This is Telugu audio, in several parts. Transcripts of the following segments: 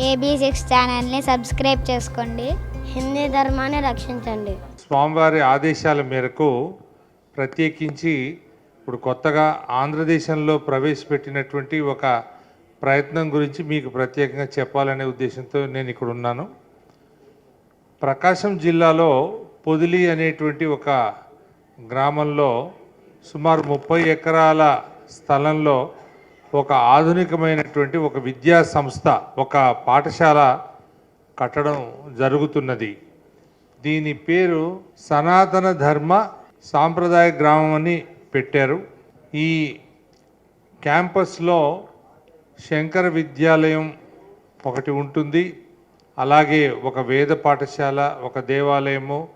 ఏబీ సిక్స్ ఛానల్ని సబ్స్క్రైబ్ చేసుకోండి. హిందీ ధర్మాన్ని రక్షించండి. స్వామివారి ఆదేశాల మేరకు ప్రత్యేకించి ఇప్పుడు కొత్తగా ఆంధ్రదేశంలో ప్రవేశపెట్టినటువంటి ఒక ప్రయత్నం గురించి మీకు ప్రత్యేకంగా చెప్పాలనే ఉద్దేశంతో నేను ఇక్కడ ఉన్నాను. ప్రకాశం జిల్లాలో పొదిలి అనేటువంటి ఒక గ్రామంలో సుమారు ముప్పై ఎకరాల స్థలంలో ఒక ఆధునికమైనటువంటి ఒక విద్యా సంస్థ ఒక పాఠశాల కట్టడం జరుగుతున్నది. దీని పేరు సనాతన ధర్మ సాంప్రదాయ గ్రామం అని పెట్టారు. ఈ క్యాంపస్లో శంకర విద్యాలయం ఒకటి ఉంటుంది. అలాగే ఒక వేద పాఠశాల ఒక దేవాలయము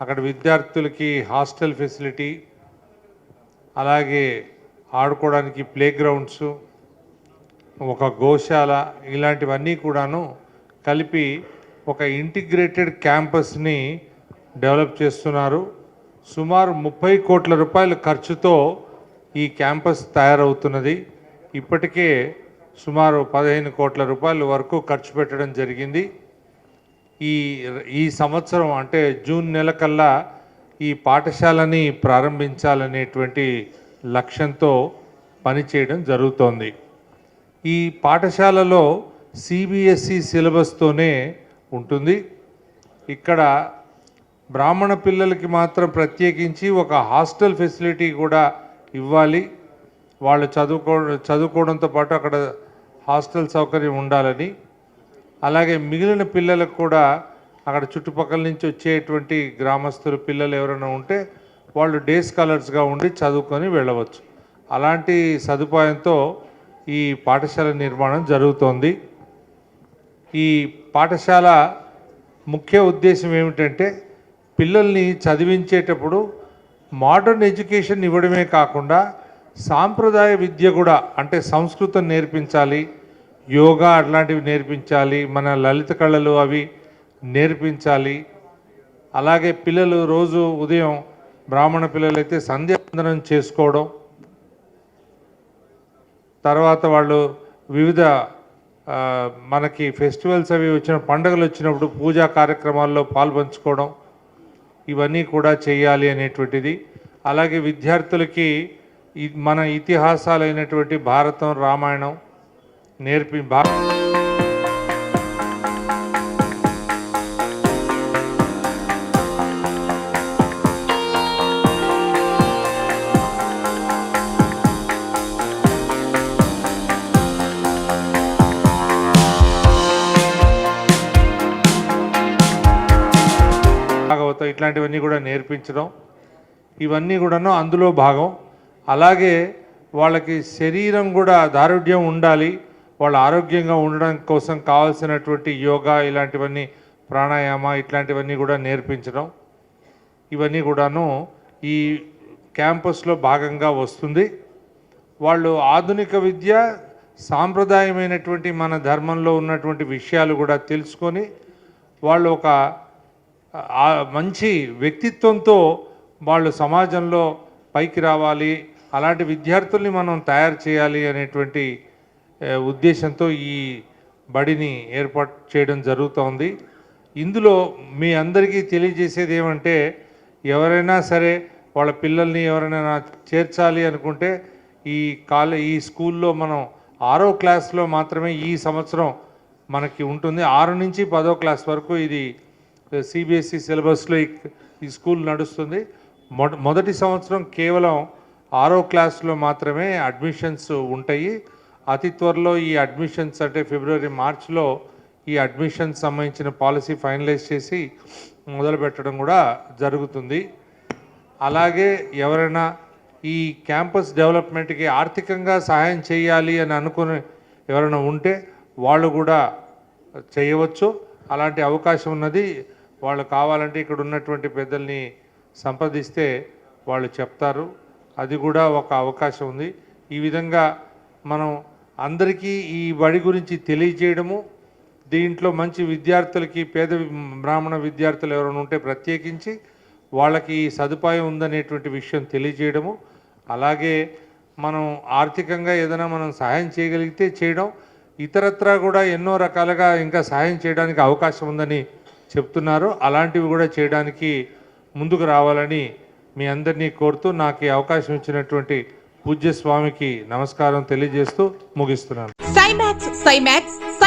అక్కడ విద్యార్థులకి హాస్టల్ ఫెసిలిటీ అలాగే ఆడుకోవడానికి ప్లే గ్రౌండ్స్ ఒక గోశాల ఇలాంటివన్నీ కూడాను కలిపి ఒక ఇంటిగ్రేటెడ్ క్యాంపస్ని డెవలప్ చేస్తున్నారు. సుమారు ముప్పై కోట్ల రూపాయల ఖర్చుతో ఈ క్యాంపస్ తయారవుతున్నది. ఇప్పటికే సుమారు పదిహేను కోట్ల రూపాయల వరకు ఖర్చు పెట్టడం జరిగింది. ఈ ఈ సంవత్సరం అంటే జూన్ నెల కల్లా ఈ పాఠశాలని ప్రారంభించాలనేటువంటి లక్ష్యంతో పనిచేయడం జరుగుతోంది. ఈ పాఠశాలలో సిబిఎస్ఈ సిలబస్తోనే ఉంటుంది. ఇక్కడ బ్రాహ్మణ పిల్లలకి మాత్రం ప్రత్యేకించి ఒక హాస్టల్ ఫెసిలిటీ కూడా ఇవ్వాలి. వాళ్ళు చదువుకో చదువుకోవడంతో పాటు అక్కడ హాస్టల్ సౌకర్యం ఉండాలని. అలాగే మిగిలిన పిల్లలకు కూడా అక్కడ చుట్టుపక్కల నుంచి వచ్చేటువంటి గ్రామస్తులు పిల్లలు ఎవరైనా ఉంటే వాళ్ళు డే స్కాలర్స్గా ఉండి చదువుకొని వెళ్ళవచ్చు. అలాంటి సదుపాయంతో ఈ పాఠశాల నిర్మాణం జరుగుతోంది. ఈ పాఠశాల ముఖ్య ఉద్దేశం ఏమిటంటే పిల్లల్ని చదివించేటప్పుడు మోడర్న్ ఎడ్యుకేషన్ ఇవ్వడమే కాకుండా సాంప్రదాయ విద్య కూడా అంటే సంస్కృతం నేర్పించాలి యోగా అట్లాంటివి నేర్పించాలి మన లలిత కళలు అవి నేర్పించాలి. అలాగే పిల్లలు రోజు ఉదయం బ్రాహ్మణ పిల్లలైతే సంధ్యావందనం చేసుకోవడం తర్వాత వాళ్ళు వివిధ మనకి ఫెస్టివల్స్ అవి వచ్చిన పండుగలు వచ్చినప్పుడు పూజా కార్యక్రమాల్లో పాల్పంచుకోవడం ఇవన్నీ కూడా చేయాలి అనేటువంటిది. అలాగే విద్యార్థులకి మన ఇతిహాసాలైనటువంటి భారతం రామాయణం నేర్పి భారత భాగవతం ఇట్లాంటివన్నీ కూడా నేర్పించడం ఇవన్నీ కూడాను అందులో భాగం. అలాగే వాళ్ళకి శరీరం కూడా దారుఢ్యం ఉండాలి వాళ్ళు ఆరోగ్యంగా ఉండడం కోసం కావాల్సినటువంటి యోగా ఇలాంటివన్నీ ప్రాణాయామ ఇట్లాంటివన్నీ కూడా నేర్పించడం ఇవన్నీ కూడాను ఈ క్యాంపస్లో భాగంగా వస్తుంది. వాళ్ళు ఆధునిక విద్య సాంప్రదాయమైనటువంటి మన ధర్మంలో ఉన్నటువంటి విషయాలు కూడా తెలుసుకొని వాళ్ళు ఒక మంచి వ్యక్తిత్వంతో వాళ్ళు సమాజంలో పైకి రావాలి అలాంటి విద్యార్థుల్ని మనం తయారు చేయాలి అనేటువంటి ఉద్దేశంతో ఈ బడిని ఏర్పాటు చేయడం జరుగుతోంది. ఇందులో మీ అందరికీ తెలియజేసేది ఏమంటే ఎవరైనా సరే వాళ్ళ పిల్లల్ని ఎవరైనా చేర్చాలి అనుకుంటే ఈ కాలే ఈ స్కూల్లో మనం ఆరో క్లాస్లో మాత్రమే ఈ సంవత్సరం మనకి ఉంటుంది. ఆరు నుంచి పదో క్లాస్ వరకు ఇది సిబిఎస్ఈ సిలబస్లో ఈ- స్కూల్ నడుస్తుంది. మొదటి సంవత్సరం కేవలం ఆరో క్లాస్లో మాత్రమే అడ్మిషన్స్ ఉంటాయి. అతి త్వరలో ఈ అడ్మిషన్స్ అంటే ఫిబ్రవరి మార్చ్లో ఈ అడ్మిషన్స్ సంబంధించిన పాలసీ ఫైనలైజ్ చేసి మొదలు పెట్టడం కూడా జరుగుతుంది. అలాగే ఎవరైనా ఈ క్యాంపస్ డెవలప్మెంట్కి ఆర్థికంగా సహాయం చేయాలి అని అనుకుని ఎవరైనా ఉంటే వాళ్ళు కూడా చేయవచ్చు. అలాంటి అవకాశం ఉన్నది వాళ్ళు కావాలంటే ఇక్కడ ఉన్నటువంటి పెద్దల్ని సంప్రదిస్తే వాళ్ళు చెప్తారు. అది కూడా ఒక అవకాశం ఉంది. ఈ విధంగా మనం అందరికీ ఈ బడి గురించి తెలియజేయడము దీంట్లో మంచి విద్యార్థులకి పేద బ్రాహ్మణ విద్యార్థులు ఎవరైనా ఉంటే ప్రత్యేకించి వాళ్ళకి ఈ సదుపాయం ఉందనేటువంటి విషయం తెలియజేయడము. అలాగే మనం ఆర్థికంగా ఏదైనా మనం సహాయం చేయగలిగితే చేయడం ఇతరత్రా కూడా ఎన్నో రకాలుగా ఇంకా సహాయం చేయడానికి అవకాశం ఉందని చెప్తున్నారు. అలాంటివి కూడా చేయడానికి ముందుకు రావాలని మీ అందరినీ కోరుతూ నాకు ఈ అవకాశం ఇచ్చినటువంటి పూజ్య స్వామికి నమస్కారం తెలియజేస్తూ ముగిస్తున్నాను. సైమాక్స్ సైమాక్స్